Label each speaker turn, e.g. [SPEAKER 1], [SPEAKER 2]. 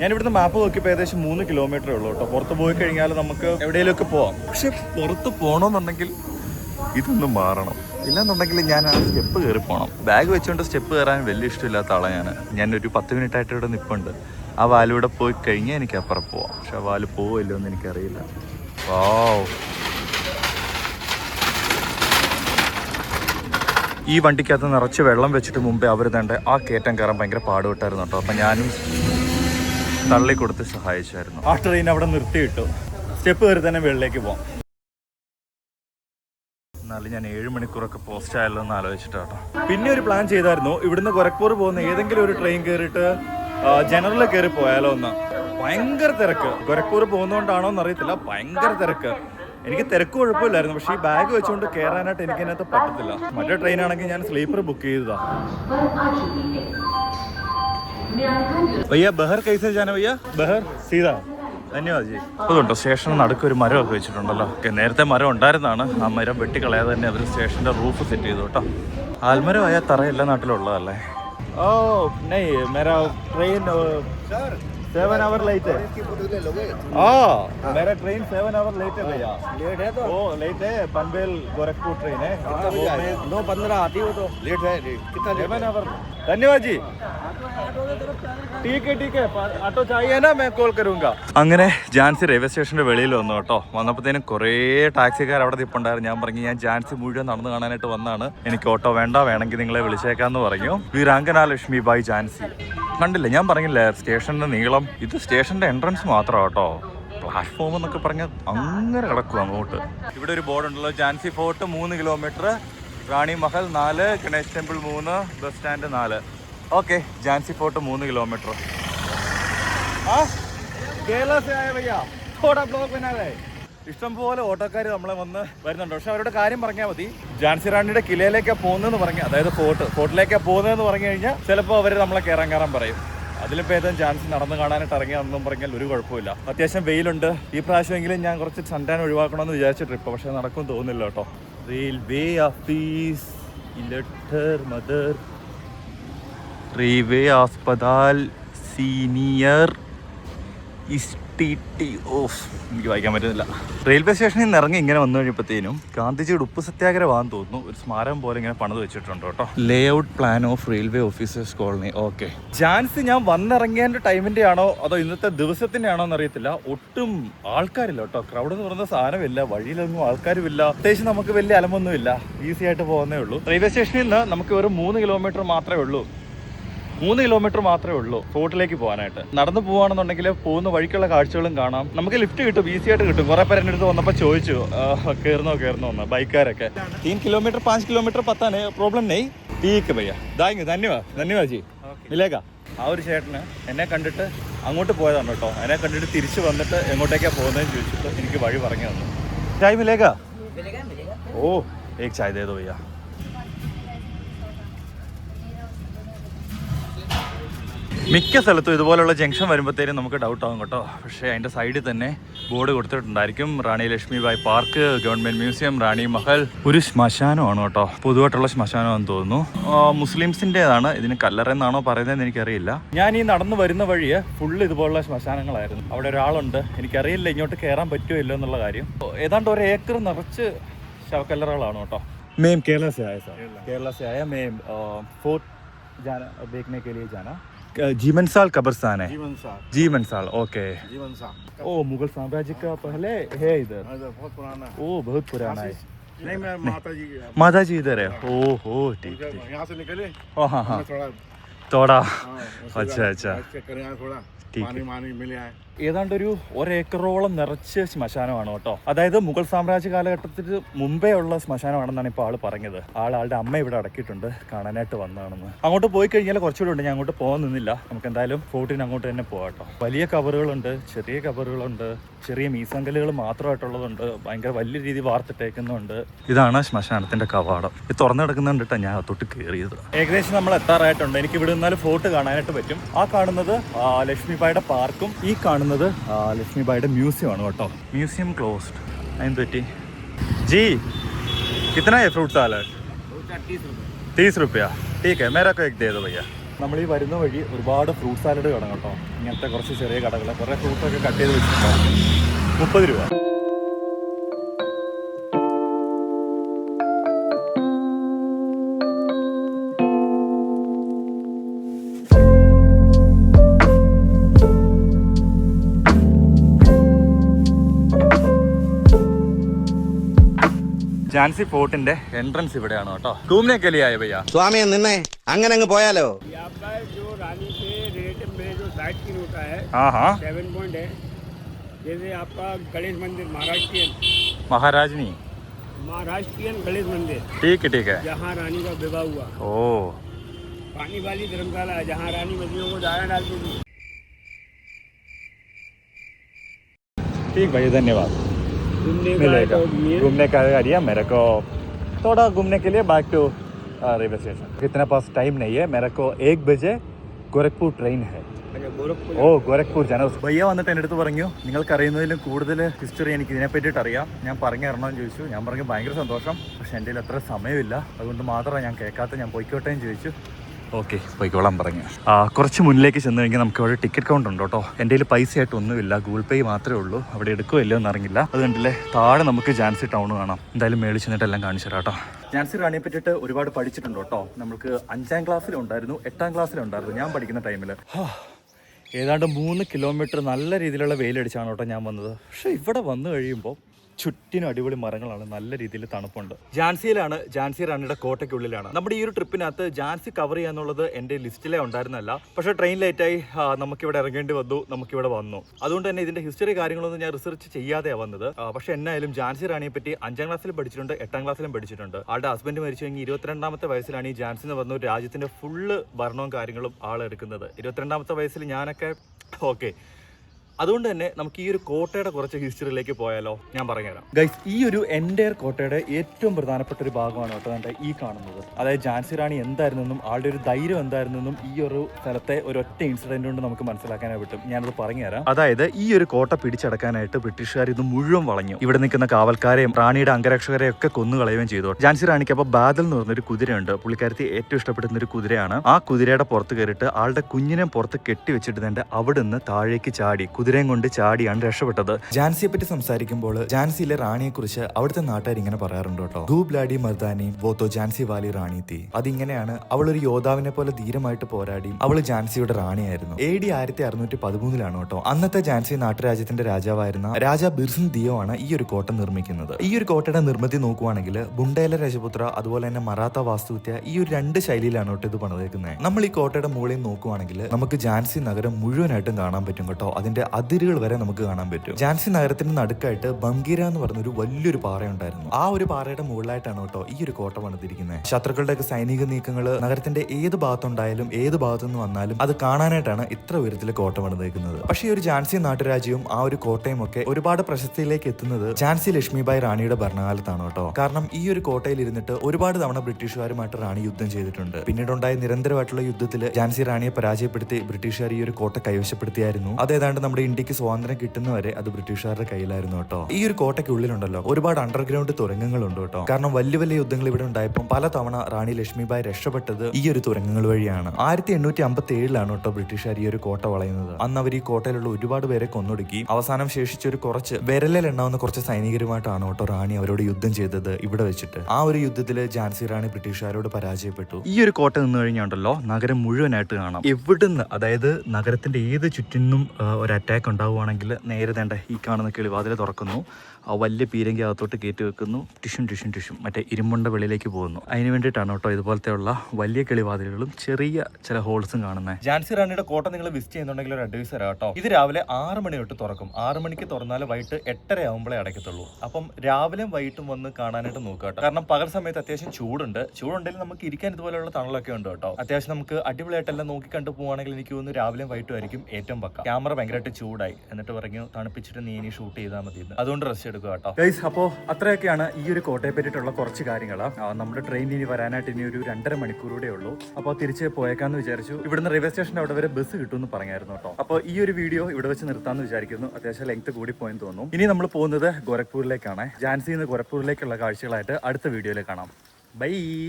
[SPEAKER 1] ഞാൻ ഇവിടുന്ന് മാപ്പ് നോക്കിയപ്പോൾ ഏകദേശം മൂന്ന് കിലോമീറ്റർ ഉള്ളൂ കേട്ടോ പുറത്ത് പോയി കഴിഞ്ഞാൽ നമുക്ക് എവിടെയെങ്കിലുമൊക്കെ പോവാം. പക്ഷെ പുറത്ത് പോകണമെന്നുണ്ടെങ്കിൽ ഇതൊന്നും മാറണം. ഇല്ലെന്നുണ്ടെങ്കിൽ ഞാൻ ആ സ്റ്റെപ്പ് കയറി പോകണം ബാഗ് വെച്ചുകൊണ്ട് സ്റ്റെപ്പ് കയറാൻ വലിയ ഇഷ്ടമില്ലാത്ത ആളാണ് ഞാൻ ഒരു പത്ത് മിനിറ്റ് ആയിട്ട് ഇവിടെ നിൽപ്പുണ്ട് ആ വാലിവിടെ പോയി കഴിഞ്ഞാൽ എനിക്ക് അപ്പുറം പോവാം. പക്ഷെ ആ വാൽ പോവില്ലോ എന്ന് എനിക്കറിയില്ല. വാവ് ഈ വണ്ടിക്കകത്ത് നിറച്ച് വെള്ളം വെച്ചിട്ട് മുമ്പേ അവർ തേണ്ട ആ കയറ്റം കയറാൻ ഭയങ്കര പാടുപെട്ടായിരുന്നു കേട്ടോ അപ്പം ഞാനും തള്ളി കൊടുത്ത് സഹായിച്ചായിരുന്നു. ആ ട്രെയിൻ അവിടെ നിർത്തിയിട്ടു. സ്റ്റെപ്പ് കയറി തന്നെ വെള്ളിലേക്ക് പോവാം. എന്നാലും ഞാൻ ഏഴ് മണിക്കൂറൊക്കെ പോസ്റ്റ് ആയല്ലോ എന്ന് ആലോചിച്ചിട്ടാട്ടോ. പിന്നെ ഒരു പ്ലാൻ ചെയ്തായിരുന്നു. ഇവിടുന്ന് ഗോരഖ്പൂർ പോകുന്ന ഏതെങ്കിലും ഒരു ട്രെയിൻ കയറിയിട്ട് ജനറലിൽ കയറി പോയാലോ എന്ന്. ഭയങ്കര തിരക്ക്. ഗോരഖ്പൂർ പോകുന്നതുകൊണ്ടാണോ എന്ന് അറിയത്തില്ല ഭയങ്കര തിരക്ക്. എനിക്ക് തിരക്ക് കുഴപ്പമില്ലായിരുന്നു. പക്ഷേ ഈ ബാഗ് വെച്ചുകൊണ്ട് കയറാനായിട്ട് എനിക്ക് അതിനകത്ത് പറ്റത്തില്ല. മറ്റേ ട്രെയിനാണെങ്കിൽ ഞാൻ സ്ലീപ്പർ ബുക്ക് ചെയ്തതാ. ഭയ്യ ബഹർ കൈസെ ജാന ഭയ്യ ബഹർ സീതാ ധന്യവാദ് ജി സ്റ്റേഷൻ നടുക്ക് ഒരു മരമൊക്കെ വെച്ചിട്ടുണ്ടല്ലോ. ഓക്കെ നേരത്തെ മരം ഉണ്ടായിരുന്നാണ് ആ മരം വെട്ടിക്കളയാതെ തന്നെ അവർ സ്റ്റേഷന്റെ റൂഫ് സെറ്റ് ചെയ്തു കേട്ടോ. ആൽമരം ആയ തറ എല്ലാ നാട്ടിലുള്ളതല്ലേ? ഓ നെയ് മേരാ ട്രെയിൻ सेवन आवर लेट है हाँ मेरा ट्रेन सेवन आवर लेट है भैया
[SPEAKER 2] लेट है तो
[SPEAKER 1] वो लेट है पनवेल गोरखपुर ट्रेन है
[SPEAKER 2] दो पंद्रह आती हो तो लेट है कितना
[SPEAKER 1] सेवन आवर धन्यवाद जी ठीक है ठीक है ऑटो चाहिए ना मैं कॉल करूंगा അങ്ങനെ ജാൻസി റെയിൽവേ സ്റ്റേഷന്റെ വെളിയിൽ വന്നു കേട്ടോ വന്നപ്പോഴത്തേനും കുറേ ടാക്സിക്കാർ അവിടെ നിൽപ്പുണ്ടായിരുന്നു ഞാൻ പറഞ്ഞു ഞാൻ ജാൻസി മുഴുവൻ നടന്നു കാണാനായിട്ട് വന്നാണ് എനിക്ക് ഓട്ടോ വേണ്ട വേണമെങ്കിൽ നിങ്ങളെ വിളിച്ചേക്കാന്ന് പറഞ്ഞു വീരാങ്കന ലക്ഷ്മി ബായി ജാൻസി കണ്ടില്ല ഞാൻ പറഞ്ഞില്ലേ സ്റ്റേഷന്റെ നീളം ഇത് സ്റ്റേഷന്റെ എൻട്രൻസ് മാത്രമാണ് കേട്ടോ. പ്ലാറ്റ്ഫോം എന്നൊക്കെ പറഞ്ഞ അങ്ങനെ കിടക്കും അങ്ങോട്ട്. ഇവിടെ ഒരു ബോർഡ് ഉണ്ടല്ലോ ജാൻസി ഫോർട്ട് മൂന്ന് കിലോമീറ്റർ റാണി മഹൽ നാല് ഗണേശ് ടെമ്പിൾ മൂന്ന് ബസ് സ്റ്റാൻഡ് നാല്. ഓക്കെ ജാൻസി ഫോർട്ട് മൂന്ന് കിലോമീറ്റർ ഇഷ്ടം പോലെ ഓട്ടോക്കാർ നമ്മളെ വന്ന് വരുന്നുണ്ട്. പക്ഷെ അവരുടെ കാര്യം പറഞ്ഞാൽ മതി. ജാൻസി റാണിയുടെ കിലയിലേക്കാണ് പോകുന്നതെന്ന് പറഞ്ഞാൽ അതായത് ഫോർട്ട് ഫോർട്ടിലേക്കാണ് പോകുന്നതെന്ന് പറഞ്ഞു കഴിഞ്ഞാൽ ചിലപ്പോൾ അവർ നമ്മളെ കയറാൻ കയറാൻ പറയും. അതിലിപ്പോൾ ഏതും ചാൻസ് നടന്നു കാണാനായിട്ട് ഇറങ്ങിയാണെന്നും പറഞ്ഞാൽ ഒരു കുഴപ്പമില്ല അത്യാവശ്യം വെയിലുണ്ട്. ഈ പ്രാവശ്യമെങ്കിലും ഞാൻ കുറച്ച് സൺടാൻ ഒഴിവാക്കണമെന്ന് വിചാരിച്ച ട്രിപ്പ് പക്ഷെ നടക്കും തോന്നില്ല കേട്ടോ. റെയിൽവേ ഓഫീസ് ഇലക്ടർ മദർ റെയിൽവേ ആസ്പതാൽ സീനിയർ വായിക്കാൻ പറ്റുന്നില്ല. റെയിൽവേ സ്റ്റേഷനിൽ നിന്ന് ഇറങ്ങി ഇങ്ങനെ വന്നു കഴിഞ്ഞപ്പോഴത്തേനും ഗാന്ധിജിയുടെ ഉപ്പ് സത്യാഗ്രഹമാണെന്ന് തോന്നുന്നു. ഒരു സ്മാരകം പോലെ ഇങ്ങനെ പണിത് വെച്ചിട്ടുണ്ട് കേട്ടോ. Layout plan of railway officers colony okay chance ഞാൻ വന്നിറങ്ങിയതിന്റെ ടൈമിന്റെ ആണോ അതോ ഇന്നത്തെ ദിവസത്തിന്റെ ആണോ എന്നറിയത്തില്ല. ഒട്ടും ആൾക്കാരില്ല കേട്ടോ. ക്രൗഡ് എന്ന് പറയുന്ന സാധനമില്ല. വഴിയിലൊന്നും ആൾക്കാരുമില്ല. അത്യാവശ്യം നമുക്ക് വലിയ അലമൊന്നുമില്ല ഈസി ആയിട്ട് പോകുന്നേ ഉള്ളൂ. റെയിൽവേ സ്റ്റേഷനിൽ നിന്ന് നമുക്ക് വെറും മൂന്ന് കിലോമീറ്റർ മാത്രമേ ഉള്ളൂ. മൂന്ന് കിലോമീറ്റർ മാത്രമേ ഉള്ളൂ ഫോർട്ടിലേക്ക് പോകാനായിട്ട്. നടന്നു പോവാണെന്നുണ്ടെങ്കിൽ പോകുന്ന വഴിക്കുള്ള കാഴ്ചകളും കാണാം. നമുക്ക് ലിഫ്റ്റ് കിട്ടും ഈസി ആയിട്ട് കിട്ടും. കുറെ പേരെ അടുത്ത് വന്നപ്പോൾ ചോദിച്ചു കയറുന്നോ കയറുന്നോ എന്ന്. ബൈക്കാരൊക്കെ. തീൻ കിലോമീറ്റർ പാഞ്ച് കിലോമീറ്റർ പത്താണ് പ്രോബ്ലം നെയ്? തീക്ക് പയ്യ താങ്ക് യു ധന്യവാദ ധന്യവാദ് ജി. ഇല്ലേക്കാ ആ ഒരു ചേട്ടന് എന്നെ കണ്ടിട്ട് അങ്ങോട്ട് പോയതാണ് കേട്ടോ എന്നെ കണ്ടിട്ട് തിരിച്ചു വന്നിട്ട് എങ്ങോട്ടേക്കാ പോകുന്നതെന്ന് ചോദിച്ചിട്ട് എനിക്ക് വഴി പറഞ്ഞു തന്നു.
[SPEAKER 2] ടൈമിലേക്കാ
[SPEAKER 1] ഓ ഏക് ചായ ദേ ദോ ഭയ്യ മിക്ക സ്ഥലത്തും ഇതുപോലുള്ള ജംഗ്ഷൻ വരുമ്പോഴത്തേനും നമുക്ക് ഡൗട്ട് ആവും കേട്ടോ പക്ഷേ അതിൻ്റെ സൈഡിൽ തന്നെ board കൊടുത്തിട്ടുണ്ടായിരിക്കും Rani Lakshmibai park government museum Rani Mahal ഒരു ശ്മശാനമാണ് കേട്ടോ പൊതുവായിട്ടുള്ള ശ്മശാനമാണെന്ന് തോന്നുന്നു ആ, മുസ്ലിംസിൻ്റെതാണ് ഇതിന് കല്ലറ എന്നാണോ പറയുന്നതെന്ന് എനിക്കറിയില്ല ഞാൻ ഈ നടന്നു വരുന്ന വഴിയെ ഫുള്ള് ഇതുപോലുള്ള ശ്മശാനങ്ങളായിരുന്നു അവിടെ ഒരാളുണ്ട് എനിക്കറിയില്ല ഇങ്ങോട്ട് കയറാൻ പറ്റുമോ ഇല്ലോ എന്നുള്ള കാര്യം ഏതാണ്ട് ഒരു ഏക്കർ നിറച്ച് ശവക്കല്ലറകളാണ് കേട്ടോ मेम केरला से आया सर केरला से आया मैं फोर्ट जाना देखने के लिए जाना जीवन साल कब्रस्तान है।
[SPEAKER 3] जीवन
[SPEAKER 1] साल। ओके ओ मुगल साम्राज्य का पहले है इधर।
[SPEAKER 3] बहुत पुराना है।
[SPEAKER 1] ओ बहुत पुराना है।
[SPEAKER 3] नहीं मैं माता जी
[SPEAKER 1] माता जी इधर है। ओ हो ठीक है
[SPEAKER 3] यहाँ से निकले?
[SPEAKER 1] ओ हाँ हाँ।
[SPEAKER 3] थोड़ा
[SPEAKER 1] थोड़ा।
[SPEAKER 3] हाँ,
[SPEAKER 1] अच्छा अच्छा।
[SPEAKER 3] चेक करें यहाँ थोड़ा
[SPEAKER 1] ठीक
[SPEAKER 3] पानी मिले आए।
[SPEAKER 1] ഏതാണ്ട് ഒരു ഒരേക്കറോളം നിറച്ച് ശ്മശാനമാണ് കേട്ടോ. അതായത് മുഗൾ സാമ്രാജ്യ കാലഘട്ടത്തിൽ മുമ്പേ ഉള്ള ശ്മശാനമാണെന്നാണ് ഇപ്പോൾ ആൾ പറഞ്ഞത്. ആൾ ആളുടെ അമ്മ ഇവിടെ അടക്കിയിട്ടുണ്ട്. കാണാനായിട്ട് വന്നതാണെന്ന്. അങ്ങോട്ട് പോയി കഴിഞ്ഞാൽ കുറച്ചുകൂടെ ഉണ്ട്. ഞാൻ അങ്ങോട്ട് പോകാൻ നിന്നില്ല. നമുക്ക് എന്തായാലും ഫോർട്ടിന് അങ്ങോട്ട് തന്നെ പോകാം കേട്ടോ. വലിയ കവറുകളുണ്ട് ചെറിയ കവറുകളുണ്ട് ചെറിയ മീസങ്കലുകൾ മാത്രമായിട്ടുള്ളതുണ്ട്. ഭയങ്കര വലിയ രീതി വാർത്തിട്ടേക്കുന്നുണ്ട്. ഇതാണ് ശ്മശാനത്തിന്റെ കവാടം. ഇത് തുറന്നു കിടക്കുന്നുണ്ടിട്ടാ ഞാൻ തൊട്ട് കയറിയത് ഏകദേശം നമ്മൾ എത്താറായിട്ടുണ്ട്. എനിക്ക് ഇവിടെ നിന്നാലും ഫോർട്ട് കാണാനായിട്ട് പറ്റും. ആ കാണുന്നത് ലക്ഷ്മിബായുടെ പാർക്കും ഈ കാണുന്നത് നിൽക്കുന്നത് മ്യൂസിയം ആണ് കേട്ടോ. Museum closed. അതിന് പറ്റി. ജി കിത്തനായ ഫ്രൂട്ട് സാലഡ്? തീസ് റുപ്യ. ടീക്ക് മേരാ കേക്ക് ചെയ്തു ഭയ്യ നമ്മൾ ഈ വരുന്ന വഴി ഒരുപാട് ഫ്രൂട്ട് സാലഡ് കാണാം കേട്ടോ. ഇങ്ങനത്തെ കുറച്ച് ചെറിയ കടകൾ കുറേ ഫ്രൂട്ടൊക്കെ കട്ട് ചെയ്ത് വെച്ചിട്ടുണ്ടാവും മുപ്പത് രൂപ. ജാൻസി ഫോർട്ടിന്റെ എൻട്രൻസ് ഇവിടെയാണ് കേട്ടോ കൂമിനൊക്കെ ആയ ഭയ്യ
[SPEAKER 2] സ്വാമി നിന്നേ അങ്ങനെ അങ്ങ് പോയാലോ
[SPEAKER 4] यहाँ पर जो रानी के रेट में जो साइड की होता है
[SPEAKER 1] हाँ हाँ
[SPEAKER 4] सेवन पॉइंट है जैसे आपका गणेश मंदिर महाराष्ट्रियन
[SPEAKER 1] महाराजनी
[SPEAKER 4] महाराष्ट्रियन गणेश मंदिर
[SPEAKER 1] ठीक है ठीक है
[SPEAKER 4] जहाँ रानी का विवाह हुआ
[SPEAKER 1] ओ
[SPEAKER 4] पानी वाली धर्मशाला है जहाँ रानी मछलियों को दाना डालती थी
[SPEAKER 1] ठीक भाई धन्यवाद
[SPEAKER 4] घूमने का
[SPEAKER 1] मिलेगा। घूमने का एरिया मेरे को थोड़ा घूमने के लिए बैक टू रेलवे स्टेशन इतना पास टाइम नहीं है मेरे को एक बजे गोरखपुर ट्रेन है। ഓ ഗോരഖ്പൂർ ജനോസ് ഭയ്യ വന്നിട്ട് എന്റെ അടുത്ത് പറഞ്ഞു നിങ്ങൾക്കറിയുന്നതിലും കൂടുതൽ ഹിസ്റ്ററി എനിക്ക് ഇതിനെ പറ്റിയിട്ട് അറിയാം. ഞാൻ പറഞ്ഞു തരണമെന്ന് ചോദിച്ചു. ഞാൻ പറഞ്ഞു ഭയങ്കര സന്തോഷം. പക്ഷെ എന്റെ കയ്യിൽ അത്ര സമയമില്ല. അതുകൊണ്ട് മാത്രമേ ഞാൻ കേൾക്കാത്ത ഞാൻ പോയിക്കോട്ടെ എന്ന് ചോദിച്ചു. ഓക്കെ പോയിക്കോളാൻ പറഞ്ഞു. കുറച്ച് മുന്നിലേക്ക് ചെന്ന് കഴിഞ്ഞാൽ നമുക്ക് അവിടെ ടിക്കറ്റ് കൗണ്ട് ഉണ്ട് കേട്ടോ. എന്റെ കയ്യിൽ പൈസ ആയിട്ട് ഒന്നുമില്ല. ഗൂഗിൾ പേ മാത്രമേ ഉള്ളൂ. അവിടെ എടുക്കുമോ ഇല്ലയോ എന്നറിയില്ല അത് കണ്ടില്ലേ? താഴെ നമുക്ക് ജാൻസി ടൗൺ കാണാം. എന്തായാലും മേളിൽ ചെന്നിട്ട് എല്ലാം കാണിച്ചു തരാം കേട്ടോ. ജാൻസി റാണിയെ പറ്റിയിട്ട് ഒരുപാട് പഠിച്ചിട്ടുണ്ട് കേട്ടോ. നമുക്ക് അഞ്ചാം ക്ലാസ്സിലുണ്ടായിരുന്നു എട്ടാം ക്ലാസ്സിലുണ്ടായിരുന്നു ഞാൻ പഠിക്കുന്ന ടൈമിൽ ഏതാണ്ട് മൂന്ന് കിലോമീറ്റർ നല്ല രീതിയിലുള്ള വെയിലടിച്ചാണ് കേട്ടോ ഞാൻ വന്നത്. പക്ഷേ ഇവിടെ വന്നു കഴിയുമ്പോൾ ചുറ്റിനും അടിപൊളി മരങ്ങളാണ്. നല്ല രീതിയിൽ തണുപ്പുണ്ട്. ജാൻസിയിലാണ് ജാൻസി റാണിയുടെ കോട്ടയ്ക്കുള്ളിലാണ്. നമ്മുടെ ഈ ഒരു ട്രിപ്പിനകത്ത് ജാൻസി കവർ ചെയ്യാന്നുള്ളത് എന്റെ ലിസ്റ്റിലെ ഉണ്ടായിരുന്നല്ല. പക്ഷേ ട്രെയിൻ ലേറ്റായി നമുക്ക് നമുക്കിവിടെ ഇറങ്ങേണ്ടി വന്നു നമുക്കിവിടെ വന്നു. അതുകൊണ്ട് തന്നെ ഇതിന്റെ ഹിസ്റ്ററി കാര്യങ്ങളൊന്നും ഞാൻ റിസർച്ച് ചെയ്യാതെയാണ് വന്നത്. പക്ഷെ എന്നായാലും ജാൻസി റാണിയെ പറ്റി അഞ്ചാം ക്ലാസ്സിലും പഠിച്ചിട്ടുണ്ട് എട്ടാം ക്ലാസ്സിലും പഠിച്ചിട്ടുണ്ട്. ആളുടെ ഹസ്ബൻഡ് മരിച്ചു കഴിഞ്ഞ് ഇരുപത്തിരണ്ടാമത്തെ വയസ്സിലാണ് ഈ ജാൻസി എന്ന് പറഞ്ഞ രാജ്യത്തിന്റെ ഫുള്ള് ഭരണവും കാര്യങ്ങളും ആളെടുക്കുന്നത്. ഇരുപത്തിരണ്ടാമത്തെ വയസ്സിൽ ഞാനൊക്കെ ഓക്കെ അതുകൊണ്ട് തന്നെ നമുക്ക് ഈ ഒരു കോട്ടയുടെ കുറച്ച് ഹിസ്റ്ററിയിലേക്ക് പോയാലോ? ഞാൻ പറഞ്ഞുതരാം. ഗൈസ് ഈ ഒരു എന്റയർ കോട്ടയുടെ ഏറ്റവും പ്രധാനപ്പെട്ട ഒരു ഭാഗമാണ് കേട്ടോ എന്റെ ഈ കാണുന്നത്. അതായത് ജാൻസി റാണി എന്തായിരുന്നെന്നും ആളുടെ ഒരു ധൈര്യം എന്തായിരുന്നെന്നും ഈ ഒരു സ്ഥലത്തെ ഒരൊറ്റ ഇൻസിഡന്റ് കൊണ്ട് നമുക്ക് മനസ്സിലാക്കാനായി പറ്റും. ഞാനത് പറഞ്ഞുതരാം. അതായത് ഈ ഒരു കോട്ട പിടിച്ചടക്കാനായിട്ട് ബ്രിട്ടീഷുകാർ ഇത് മുഴുവൻ വളഞ്ഞു. ഇവിടെ നിൽക്കുന്ന കാവൽക്കാരെയും റാണിയുടെ അംഗരക്ഷകരെയും ഒക്കെ കൊന്നുകളയുകയും ചെയ്തു ജാൻസി റാണിക്ക് അപ്പോൾ ബാദൽ എന്ന് പറഞ്ഞൊരു കുതിരയുണ്ട്. പുള്ളിക്കാരത്തി ഏറ്റവും ഇഷ്ടപ്പെടുന്ന ഒരു കുതിരയാണ്. ആ കുതിരയുടെ പുറത്ത് കയറിയിട്ട് ആളുടെ കുഞ്ഞിനെ പുറത്ത് കെട്ടിവെച്ചിട്ട് തന്നെ അവിടുന്ന് താഴേക്ക് ചാടി കുതിരയും കൊണ്ട് ചാടിയാണ് രക്ഷപ്പെട്ടത്. ജാൻസിയെ പറ്റി സംസാരിക്കുമ്പോൾ ജാൻസിയിലെ റാണിയെ കുറിച്ച് അവിടുത്തെ നാട്ടുകാർ ഇങ്ങനെ പറയാറുണ്ട് കേട്ടോ. ഗൂബ്ലാഡി മർദാനി വോത്തോ ജാൻസി വാലി റാണി തീ. അതിങ്ങനെയാണ് അവൾ ഒരു യോദ്ധാവിനെ പോലെ ധീരമായിട്ട് പോരാടി അവൾ ജാൻസിയുടെ റാണിയായിരുന്നു. എ ഡി ആയിരത്തി അറുന്നൂറ്റി പതിമൂന്നിലാണ് കേട്ടോ. അന്നത്തെ ജാൻസി നാട്ടുരാജ്യത്തിന്റെ രാജാവായിരുന്ന രാജ ബിർസിൻ ദിയോ ആണ് ഈ ഒരു കോട്ട നിർമ്മിക്കുന്നത്. ഈ ഒരു കോട്ടയുടെ നിർമ്മിതി നോക്കുവാണെങ്കിൽ ബുണ്ടേല രജപുത്ര അതുപോലെ തന്നെ മറാത്ത വാസ്തുവിദ്യ ഈ ഒരു രണ്ട് ശൈലിയിലാണ് കേട്ടോ ഇത് പണിതേക്കുന്നത്. നമ്മൾ ഈ കോട്ടയുടെ മുകളിൽ നോക്കുവാണെങ്കിൽ നമുക്ക് ജാൻസി നഗരം മുഴുവനായിട്ടും കാണാൻ പറ്റും കേട്ടോ. അതിന്റെ അതിരുകൾ വരെ നമുക്ക് കാണാൻ പറ്റും. ജാൻസി നഗരത്തിന്റെ നടുക്കായിട്ട് ബംഗീര എന്ന് പറഞ്ഞ ഒരു വലിയൊരു പാറയുണ്ടായിരുന്നു. ആ ഒരു പാറയുടെ മുകളിലായിട്ടാണ് കേട്ടോ ഈ ഒരു കോട്ട പണിതിരിക്കുന്നത് ശത്രുക്കളുടെ ഒക്കെ സൈനിക നീക്കങ്ങൾ നഗരത്തിന്റെ ഏത് ഭാഗത്തുണ്ടായാലും ഏത് ഭാഗത്തു നിന്ന് വന്നാലും അത് കാണാനായിട്ടാണ് ഇത്ര ഉയരത്തിൽ കോട്ട പണിതേക്കുന്നത് പക്ഷേ ഈ ഒരു ജാൻസി നാട്ടുരാജ്യവും ആ ഒരു കോട്ടയും ഒക്കെ ഒരുപാട് പ്രശസ്തിയിലേക്ക് എത്തുന്നത് ജാൻസി ലക്ഷ്മിബായി റാണിയുടെ ഭരണകാലത്താണ് കേട്ടോ. കാരണം ഈ ഒരു കോട്ടയിൽ ഇരുന്നിട്ട് ഒരുപാട് തവണ ബ്രിട്ടീഷുകാരുമായിട്ട് റാണി യുദ്ധം ചെയ്തിട്ടുണ്ട്. പിന്നീടുണ്ടായ നിരന്തരമായിട്ടുള്ള യുദ്ധത്തിൽ ജാൻസി റാണിയെ പരാജയപ്പെടുത്തി ബ്രിട്ടീഷുകാർ ഈ ഒരു കോട്ട കൈവശപ്പെടുത്തിയായിരുന്നു. അത് ഏതാണ്ട് നമ്മുടെ ഇന്ത്യയ്ക്ക് സ്വാതന്ത്ര്യം കിട്ടുന്നവരെ അത് ബ്രിട്ടീഷുകാരുടെ കയ്യിലായിരുന്നു കേട്ടോ. ഈ ഒരു കോട്ടയ്ക്ക് ഉള്ളിലുണ്ടല്ലോ ഒരുപാട് അണ്ടർഗ്രൗണ്ട് തുരങ്കങ്ങളുണ്ട് കേട്ടോ. കാരണം വലിയ വലിയ യുദ്ധങ്ങൾ ഇവിടെ ഉണ്ടായപ്പോൾ പല തവണ റാണി ലക്ഷ്മിബായി രക്ഷപ്പെട്ടത് ഈ ഒരു തുരങ്കങ്ങൾ വഴിയാണ്. ആയിരത്തി എണ്ണൂറ്റി അമ്പത്തി ഏഴിലാണ് കേട്ടോ ബ്രിട്ടീഷുകാർ ഈ ഒരു കോട്ട വളയുന്നത്. അന്ന് അവർ ഈ കോട്ടയിലുള്ള ഒരുപാട് പേരെ കൊന്നൊടുക്കി. അവസാനം ശേഷിച്ച ഒരു കുറച്ച് വിരലിൽ എണ്ണാവുന്ന കുറച്ച് സൈനികരുമായിട്ടാണ് കേട്ടോ റാണി അവരോട് യുദ്ധം ചെയ്തത് ഇവിടെ വെച്ചിട്ട്. ആ ഒരു യുദ്ധത്തിൽ ഝാൻസി റാണി ബ്രിട്ടീഷുകാരോട് പരാജയപ്പെട്ടു. ഈ ഒരു കോട്ട നിന്ന് കഴിഞ്ഞുണ്ടല്ലോ നഗരം മുഴുവനായിട്ട് കാണാം. എവിടുന്ന് അതായത് നഗരത്തിന്റെ ഏത് ചുറ്റിനും ഒരു ഉണ്ടാവുകയാണെങ്കിൽ നേരെ തേണ്ട ഈ കാണുന്ന കിളിവാതിൽ തുറക്കുന്നു. ആ വലിയ പീരങ്കി അകത്തോട്ട് കയറ്റി വെക്കുന്നു. ടിഷും ടിഷും ടിഷും മറ്റേ ഇരുമ്പുണ്ട വെളിയിലേക്ക് പോകുന്നു. അതിന് വേണ്ടിയിട്ടാണ് കേട്ടോ ഇതുപോലത്തെയുള്ള വലിയ കിളിവാതിലുകളും ചെറിയ ചില ഹോൾസും കാണുന്നത് ജാൻസി റാണിയുടെ കോട്ട നിങ്ങൾ വിസിറ്റ് ചെയ്യുന്നുണ്ടെങ്കിൽ ഒരു അഡ്വൈസ് തരാം കേട്ടോ. ഇത് രാവിലെ ആറ് മണി തൊട്ട് തുറക്കും. ആറ് മണിക്ക് തുറന്നാൽ വൈകിട്ട് എട്ടര ആകുമ്പോഴേ അടയ്ക്കത്തുള്ളൂ. അപ്പം രാവിലെ വൈകിട്ടും വന്ന് കാണാനായിട്ട് നോക്കുക കേട്ടോ. കാരണം പകൽ സമയത്ത് അത്യാവശ്യം ചൂടുണ്ട്. ചൂടുണ്ടെങ്കിൽ നമുക്ക് ഇരിക്കാൻ ഇതുപോലെയുള്ള തണലൊക്കെ ഉണ്ട് കേട്ടോ. അത്യാവശ്യം നമുക്ക് അടിപൊളിയായിട്ടെല്ലാം നോക്കി കണ്ടു പോവുകയാണെങ്കിൽ എനിക്ക് തോന്നുന്നു രാവിലെയും വൈകിട്ടും ആയിരിക്കും ഏറ്റവും പക്ക. ക്യാമറ ഭയങ്കരമായിട്ട് ചൂടായി. എന്നിട്ട് പറഞ്ഞു തണുപ്പിച്ചിട്ട് നീ ഇനി ഷൂട്ട് ചെയ്താൽ മതി. അതുകൊണ്ട് റെസ്റ്റ് എടുക്കുക കേട്ടോ. ഗൈസ് അപ്പോൾ അത്രയൊക്കെയാണ് ഈ ഒരു കോട്ടയെ പറ്റിയിട്ടുള്ള കുറച്ച് കാര്യങ്ങൾ നമ്മുടെ ട്രെയിൻ ഇനി വരാനായിട്ട് ഇനി ഒരു രണ്ടര മണിക്കൂറൂടെ ഉള്ളൂ. അപ്പോൾ തിരിച്ച് പോയേക്കാന്ന് വിചാരിച്ചു. ഇവിടുന്ന് റെയിൽവേ സ്റ്റേഷന്റെ അവിടെ വരെ ബസ് കിട്ടുമെന്ന് പറഞ്ഞായിരുന്നു കേട്ടോ. അപ്പോൾ ഈ ഒരു വീഡിയോ ഇവിടെ വെച്ച് നിർത്താമെന്ന് വിചാരിക്കുന്നു. അത്യാവശ്യം ലെങ്ത് കൂടി പോയെന്ന് തോന്നുന്നു. ഇനി നമ്മൾ പോകുന്നത് ഗോരഖ്പൂരിലേക്കാണ്. ജാൻസിയിൽ നിന്ന് ഗോരഖ്പൂരിലേക്കുള്ള കാഴ്ചകളായിട്ട് അടുത്ത വീഡിയോയിൽ കാണാം. ബൈ